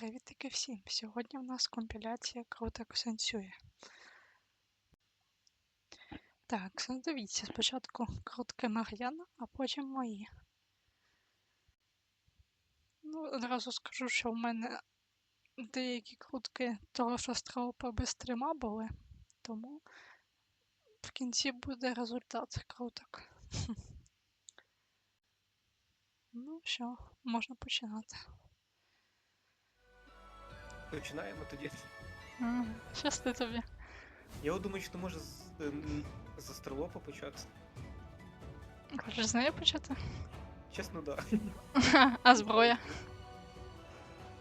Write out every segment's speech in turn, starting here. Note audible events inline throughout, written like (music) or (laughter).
Привітики всім! Сьогодні в нас компіляція Крутик Сенсює. Так, дивіться, спочатку крутки Мар'яна, а потім мої. Ну, одразу скажу, що в мене деякі крутки того, що стропа без стрима були, тому в кінці буде результат круток. (laughs) Ну, що, можна починати. Починаємо тоді. М, Щасти тобі. Я от думаю, що може з, ем, з Астролопа почати. Хочеш з нею почати? Чесно, да. (laughs) А зброя?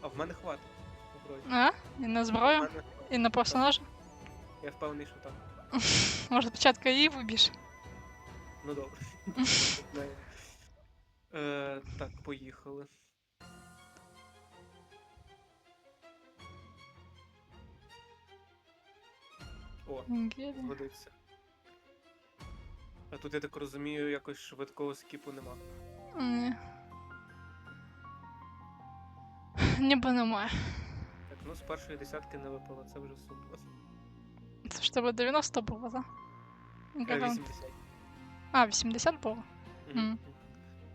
А в мене хватить. зброї. А? І на В зброю? мене... І на персонажа? Я впевнений, що так. (laughs) Може спочатку її вибіж? Ну добре. (laughs) Знаю. Е, так, поїхали. О, Гелі. годиться. А тут, я так розумію, якось швидкого скіпу нема. Ні. Ніби немає. Так, ну з першої десятки не випало, це вже супер. Це ж тебе 90 було, так? Е, 80. А, 80 було? Мгм. Мгм.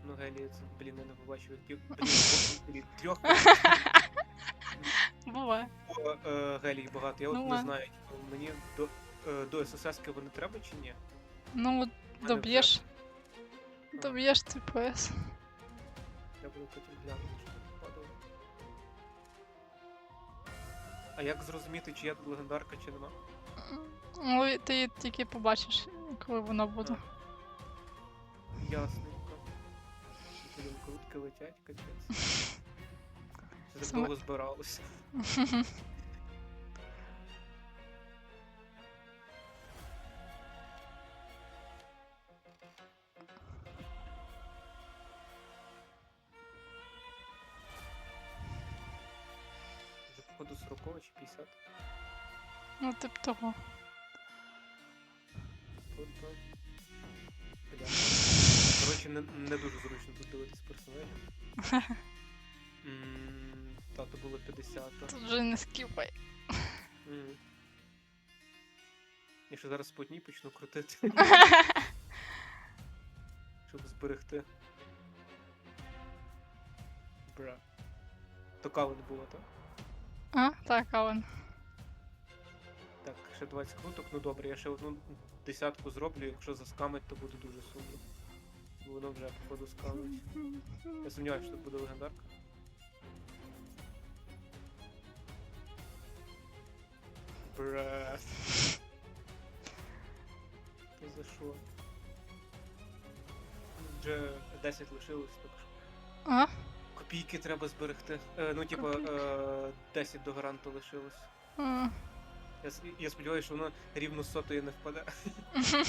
Ну, Гелі, блін, я не побачив, (laughs) блін, трьох. (laughs) Буває. О, е, Гелій багато. Я от Ну, не знаю, типу, мені до, е, до ССС-ки вони треба чи ні? Ну, от доб'єш. Доб'єш ти пояс. Треба буде потім глянути, що тут падало. А як зрозуміти, чи я тут легендарка, чи нема? Ну, і ти тільки побачиш, коли воно буде. Ясненько. Блін, крутки летять, капець. (laughs) Це довго збиралося. Походу 40 чи 50. Ну, тип того. Коротше, не, не дуже зручно тут дивитись персонажів. (laughs) То було 50. Тут вже не скіпай. Я ще зараз по одній почну крутити. (laughs) Щоб зберегти. Бра. То кавен було, так? А? Так, Ален. Так, ще 20 круток, ну добре, я ще одну десятку зроблю, якщо заскамить, то буде дуже сумно. Бо Воно вже походу скамить. Я сумніваюся, що тут буде легендарка. Бра. То за що? Вже 10 лишилось, так що. А? Копійки треба зберегти. Е, ну, типа, е, 10 до гаранту лишилось. А. Я, с- я сподіваюся, що воно рівно з сотої не впаде. (laughs)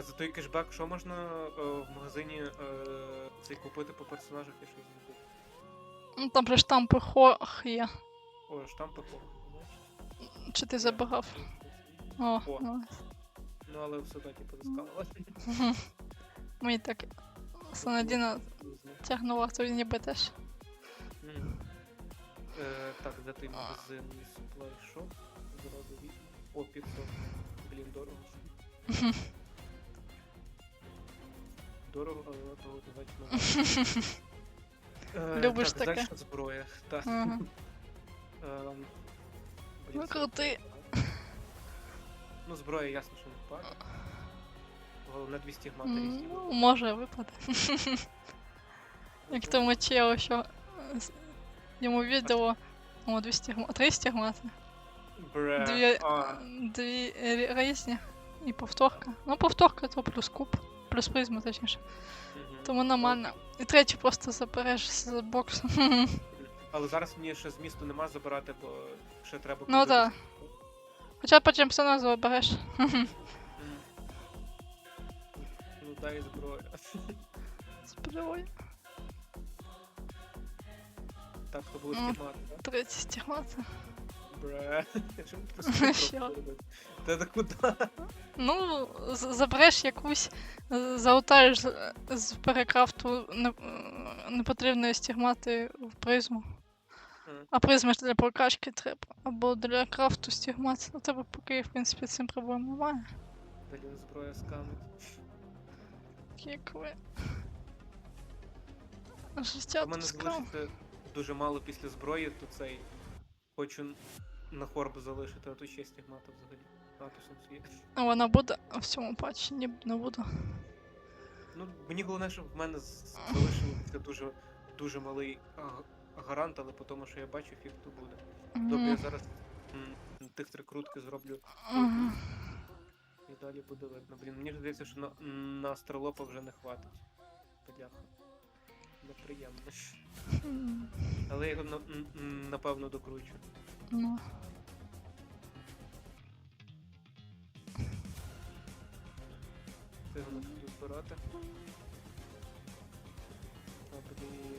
А за той кешбек, що можна е, в магазині е, цей купити по персонажах, я щось забув. Ну, Там же штампи хох є. О, штампи по. Чи ти забагав? О, О. ну. Ну, але все одно типу заскалила. (laughs) Мені так Санадіна тягнула, то ніби теж. Мгм. Е, так, де той магазин Supply Shop? Зразу від. О, 500. Блін, дорого. (laughs) Дорого, але того значно. Е, Любиш так, таке? Дальше зброя. Так. (laughs) Ага. Ем, блін, Ну, це- крути. Ну, зброя ясно, що не впаде. Головне 200 гмати різні. Ну, може випаде. Як тому челу, що е, с- йому відео о 200 гма... 300 гмати. Бре. Дві, Е, А, дві рі- різні і повторка. Ну, повторка то плюс куб, Плюс призма, точніше. Тому нормально. І третій просто забереш з боксу. (laughs) Але зараз мені ще з місту нема забирати, бо ще треба Ну, всяку. Хоча потім все одно забереш. Ну дай зброю. (laughs) Зброю. Так, то Ну. стігмати, так? Третій стігмати. Бре. (laughs) Чому просто (laughs) Що? Та та куди? Ну, з- забереш якусь, з- залутаєш з, з перекрафту не, е, непотрібної стігмати в призму. Мгм. А призми ж для прокачки треба. Або для крафту стігмат. У тебе поки, в принципі, цим проблем немає. Блін, зброя скамить. Як ви. У мене тут скрав. залишиться дуже мало після зброї, то цей. Хочу на хорб залишити, а то ще стігмата взагалі. Статусом свій. А вона буде в цьому патчі, ні, не буде. Ну, мені головне, щоб в мене з- залишився дуже, дуже малий гарант, але по тому, що я бачу, фіг то буде. Добре, я Мгм. зараз м, тих три крутки зроблю і далі буде видно. Блін, мені здається, що на, на астролопа вже не хватить. Бляха. Неприємно. Але я його на, м, м, напевно докручу. Ну. Ти не буду збирати. А, блін.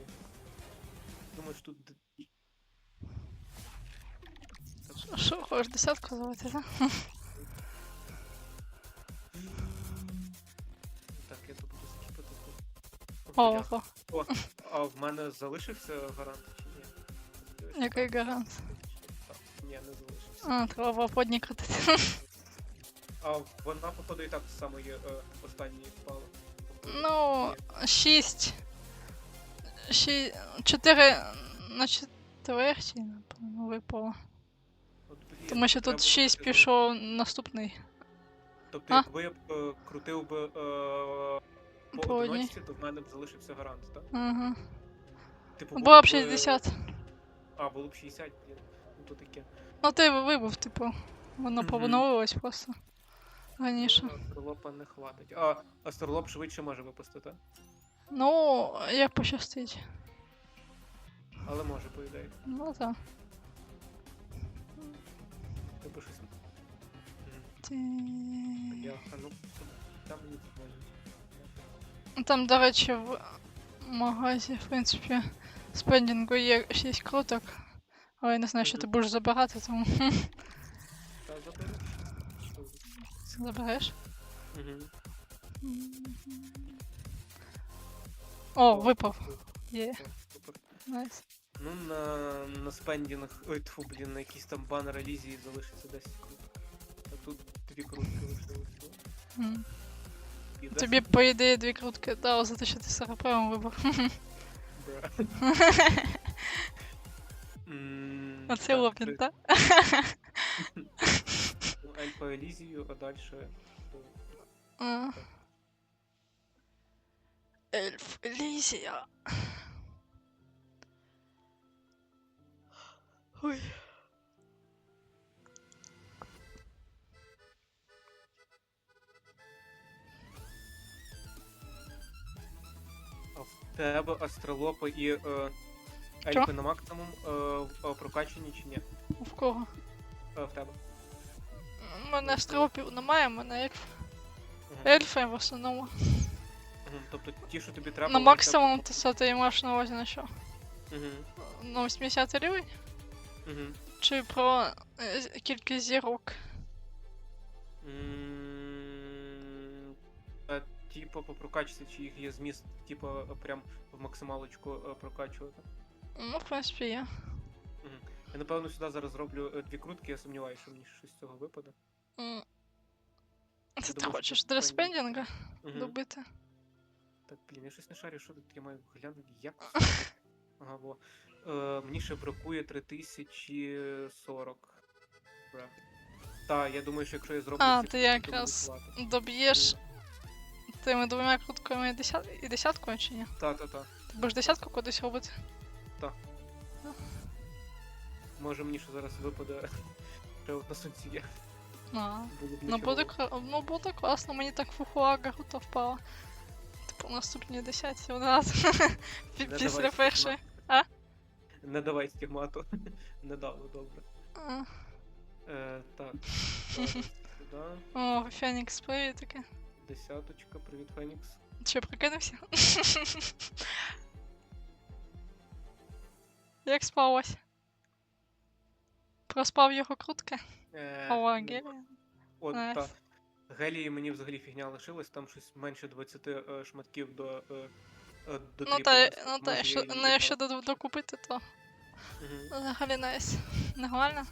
Думаєш, тут. д- Так, Що, хочеш десятку зловити, так? Так, я то буду скіпати. тут. О, Бляха. о, А в мене залишився гарант чи ні? Який гарант. Ні, не залишився. А, треба подні крутити. А вона, походу, і так з самої е, останньої впала. Ну, 6. 6. 4 на четвертій, напевно, випало. От, блін, Тому що треба тут 6 було- пішов наступний. Тобто, А? якби я б е, крутив би е, по По одній. одиночці, то в мене б залишився гарант, так? Ага. Типу, Було б е, 60. А, було б 60, блін. Ну то таке. Ну ти вибув, типу. Воно повиновилось просто. Раніше. Ну, Астролопа не хватить. А, Астролоп швидше може випустити, Ну, як пощастить. але може, по ідеї. Ну так. Тобто щось. Ти... Бляха, ну там мені дзвонять. Там, до речі, в магазі, в принципі, спендінгу є 6 круток. Я не знаю, що ти будеш забирати, тому Та забереш. Угу. О, випав. Є, найс. Ну, на, на спендінг. Ой, тьфу, блін, на якийсь там банер Алізії залишиться 10 круток. А тут дві крутки лишилися. Піде. Тобі, по ідеї, дві крутки дало за те, що ти сарапевом вибрав. Бра. (laughs) Оце обмін, так? ну, Ельфа Елізію, а далі. Ельф Елізія. Ой. А в тебе астролопи і е, Чо? ельфи на максимум е, в- е, прокачані чи ні? В кого? Е, в тебе. У мене стропів немає, у мене ельф. Мгм. Ельфи в основному. Мгм, Тобто ті, що тобі треба. На максимум ти це ти маєш на увазі на що? Мгм, На 80 рівень? мгм. Чи про е, з- кількість зірок? М, А типу по прокачці, чи їх є зміст, типу, прям в максималочку е, прокачувати. Ну, в принципі, є. Мгм. Я напевно сюди зараз зроблю е, дві крутки, я сумніваюся, що мені щось з цього випаде. М. Це ти думав, що хочеш це для Мгм. добити? Так, блін, я щось не шарю, що тут я маю глянути, як. це? (laughs) Ага, во. Е, мені ще бракує 3040. Бра. Та, я думаю, що якщо я зроблю. А, ці ти крутки, то якраз буде хватить. Доб'єш тими двома крутками десят... і десяткою чи ні? Та, та, та. Ти будеш десятку кудись робити? Може мені ще зараз випаде. На сонці є. А. Ну буде, ну буде класно, мені так фухуага гута впала. Типу наступні десятці. (laughs) Пі- Не Після першої. стігмату. Не давай стігмату. (laughs) Не дало, добре. А. Е, так. (laughs) О, Фенікс, привіт таке. Десяточка, привіт, Фенікс. Чи прикинувся? Як спалось? Проспав його крутки? Е, ну, От Ех. та гелії мені взагалі фігня лишилась, там щось менше 20 е, шматків до. Е, е, до Ну та, нести. ну та, Може, якщо, я її ну, якщо до- докупити, то Мгм. взагалі найс. Нормально?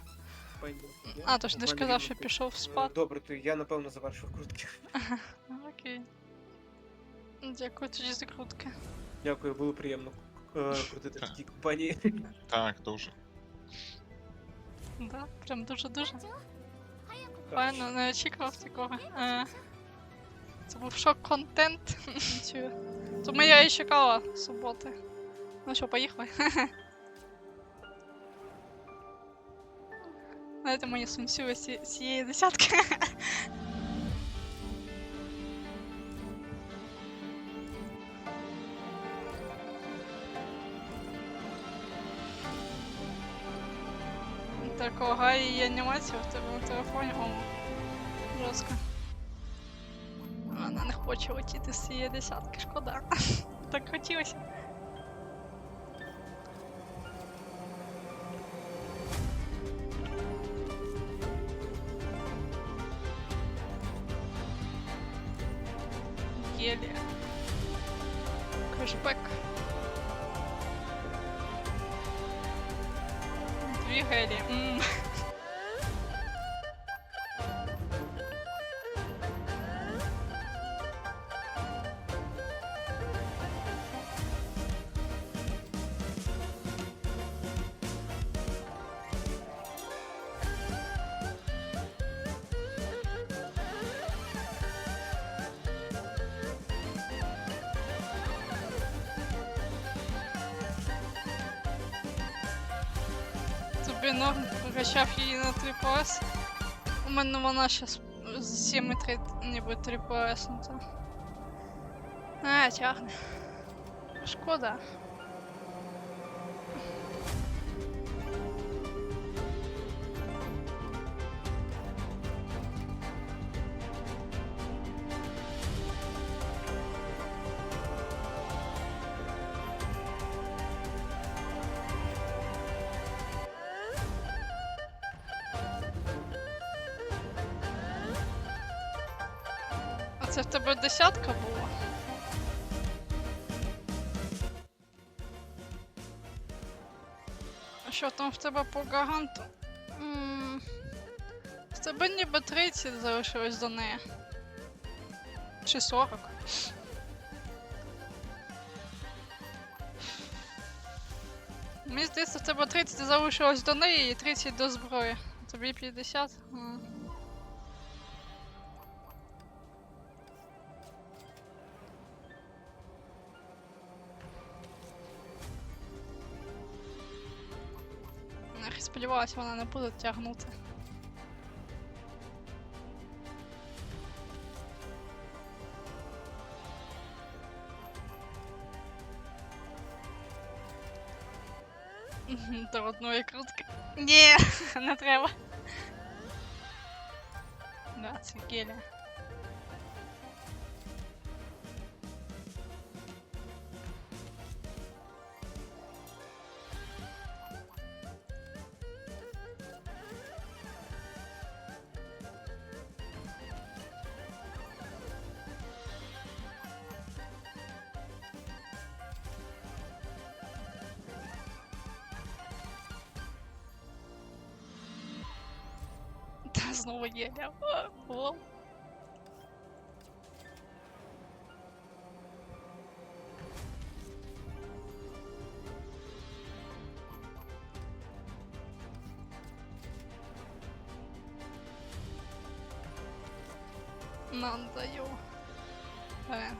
Пойду. А, то ж ти ж казав, що пішов Е, спад. Добре, то я напевно завершив крутки. (laughs) Окей. Дякую тоді за крутки. Дякую, було приємно е, крутити в Так. такій компанії. Так, дуже. Да, прям дуже-дуже. 早く Файно, не очікував такого. Е, Це був шок-контент. Чи- Тому я і чекала суботи. Ну що, поїхали. (laughs) Знаєте, мені сунцює з ці- цієї десятки. Гає і анімацію в тебе на телефоні, о, жорстко. Вона не хоче летіти з цієї десятки, шкода. (laughs) Так хотілося. Тобі норм прокачав її на 3PS. У мене вона зараз з 7,3 ніби 3PS, ну то. А, тягне. Шкода. Це в тебе десятка була? А що там в тебе по гаранту? В тебе ніби 30 залишилось до неї. Чи 40. Мені здається, в тебе 30 залишилось до неї і 30 до зброї. Тобі 50. сподівалася, вона не буде тягнути. Мгм, До одної крутки. Ні, не (laughs) треба. Да, це гелія. Знову. О, лол. Нам даю. Е.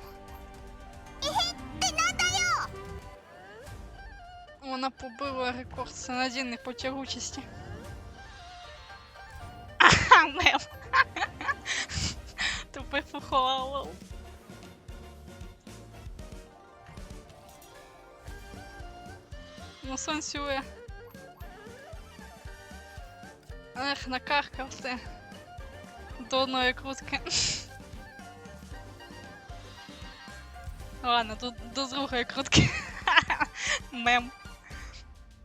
Вона побила рекорд санадійний по тягучості. Тупий. Ну, сенсює. Ех, накаркав ти. До одної крутки. Ладно, до, до другої крутки. (laughs) Мем.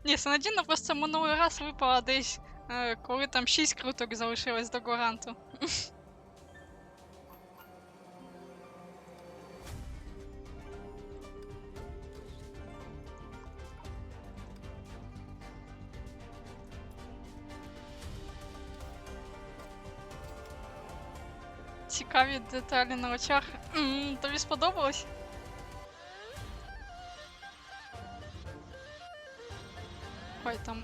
Ні, Санадіна просто минулий раз випала десь, е, коли там 6 круток залишилось до гаранту. (laughs) цікаві деталі на очах. М, Тобі сподобалось? Ой, там,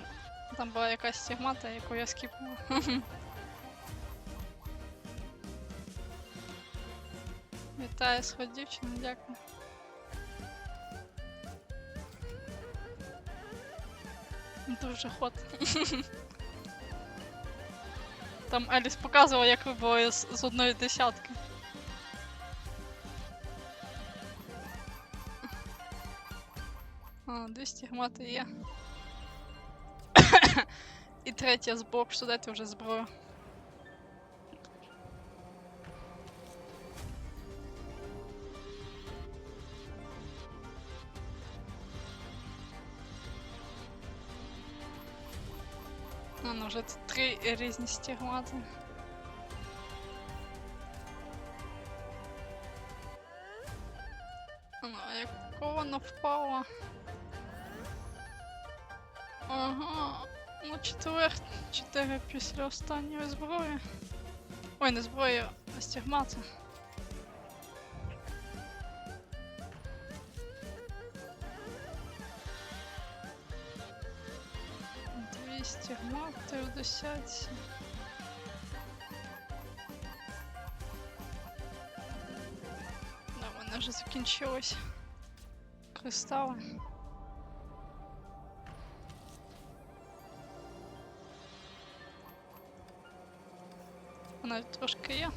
там була якась стігмата, яку я скіпнула. (laughs) Вітаю, сход дівчина, дякую. Дуже ход. (laughs) Там Еліс показувала, як ви з, з одної десятки. А, дві стігмати є. (coughs) І третя з що дайте вже зброю. Може це три різні стігмати. Ну, а вона впала? Ага, ну четвер, чотири після останньої зброї. Ой, не зброї, а стігмата. 200 метрів до сяці. Да, вона вже закінчилась. Кристали. Вона трошки є.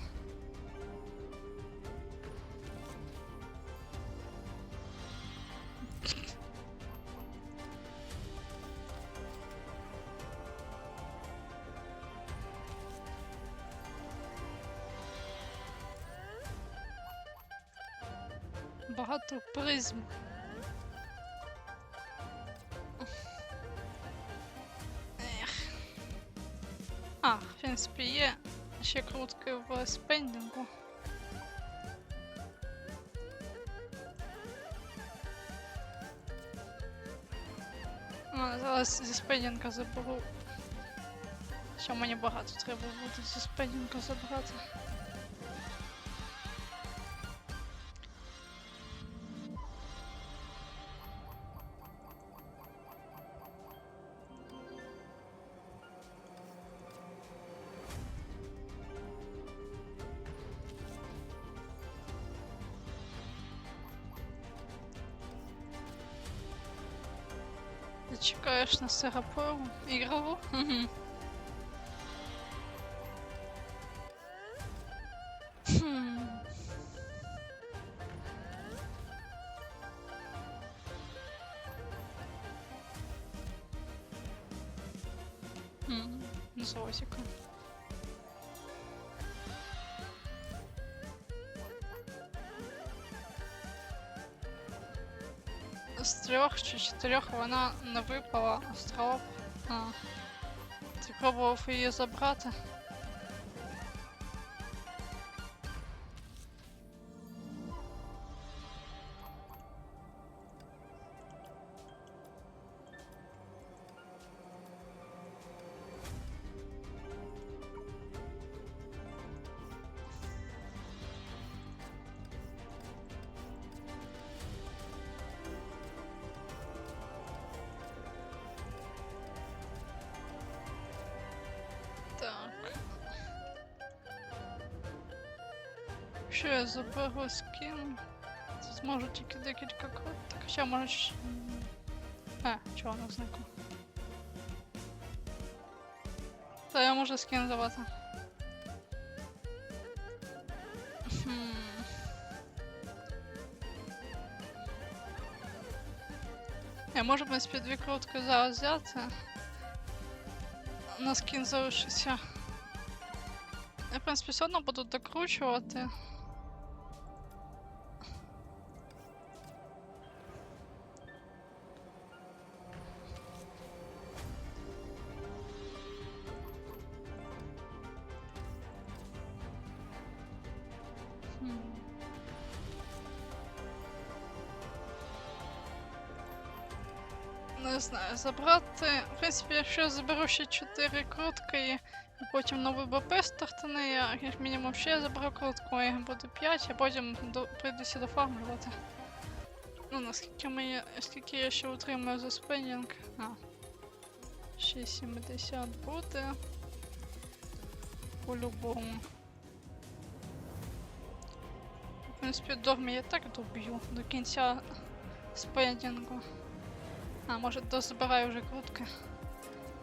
Багато призм. Ех. А, в принципі, є ще крутки в спендінгу. А, зараз зі спендінга заберу. Що мені багато треба буде зі спендінга забрати. Чекаєш на Серафову ігрову? Чотирьох вона не випала остров. А. Ти пробував її забрати? Скін? Це зможу тільки декілька крот. Так, ще може. А, чого не зникло? Та я можу скін давати. Хм. Я можу, в принципі, дві крутки зараз взяти. На скін залишиться. Я, в принципі, все одно буду докручувати. Не знаю, забрати. В принципі, якщо я заберу ще 4 крутки і Потім новий БП стартане, я як мінімум ще заберу крутку, їх буде 5, а потім до, прийдеться дофармлювати. Ну, наскільки мені, скільки я ще отримаю за спинінг. А. 6,70 буде. По-любому. В принципі, дормі я так доб'ю до кінця спендінгу. А, може дозбираю вже крутки.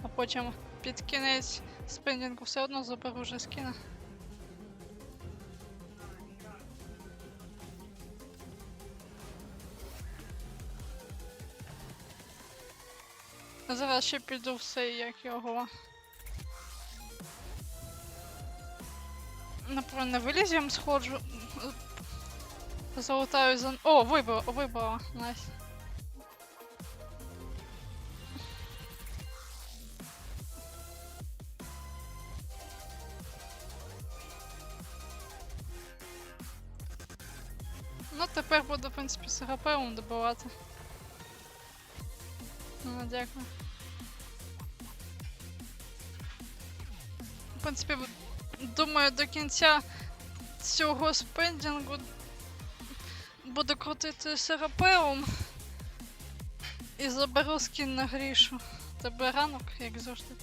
А потім під кінець спендінгу все одно заберу вже скіна. Зараз ще піду все як його. Напевно, вилізем сходжу. Залутаю за. О, вибила, вибила. Найс. Ну, в принципі, з добивати. Ну, дякую. В принципі, думаю, до кінця цього спендінгу буду крутити серапеум і заберу скін на грішу. Тебе ранок, як завжди.